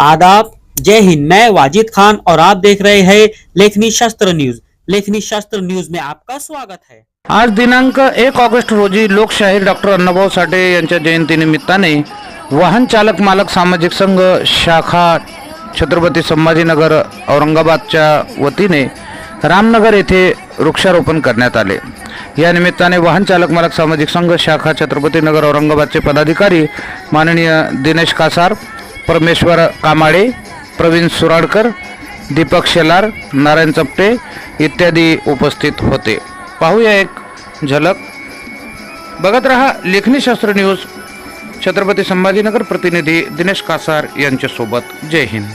आदाब। जय हिंद। मैं वाजिद खान और आप देख रहे हैं लेखनी शास्त्र न्यूज। लेखनी शास्त्र न्यूज में आपका स्वागत है। आज दिनांक एक ऑगस्ट रोजी लोकशाहीर डॉक्टर अण्णाभाऊ साठे यांच्या जयंतीनिमित्ताने वाहन चालक मालक सामाजिक संघ शाखा छत्रपती संभाजीनगर औरंगाबादच्या वतीने रामनगर येथे वृक्षारोपण करण्यात आले. या निमित्ताने वाहन चालक मालक सामाजिक संघ शाखा छत्रपती नगर औरंगाबादचे पदाधिकारी माननीय दिनेश कासार परमेश्वर कामाडे प्रवीण सुराडकर दीपक शेलार नारायण चपटे इत्यादी उपस्थित होते. पाहूया एक झलक. बघत रहा लेखनी शास्त्र न्यूज. छत्रपती संभाजीनगर प्रतिनिधी दिनेश कासार यांच्यासोबत. जय हिंद.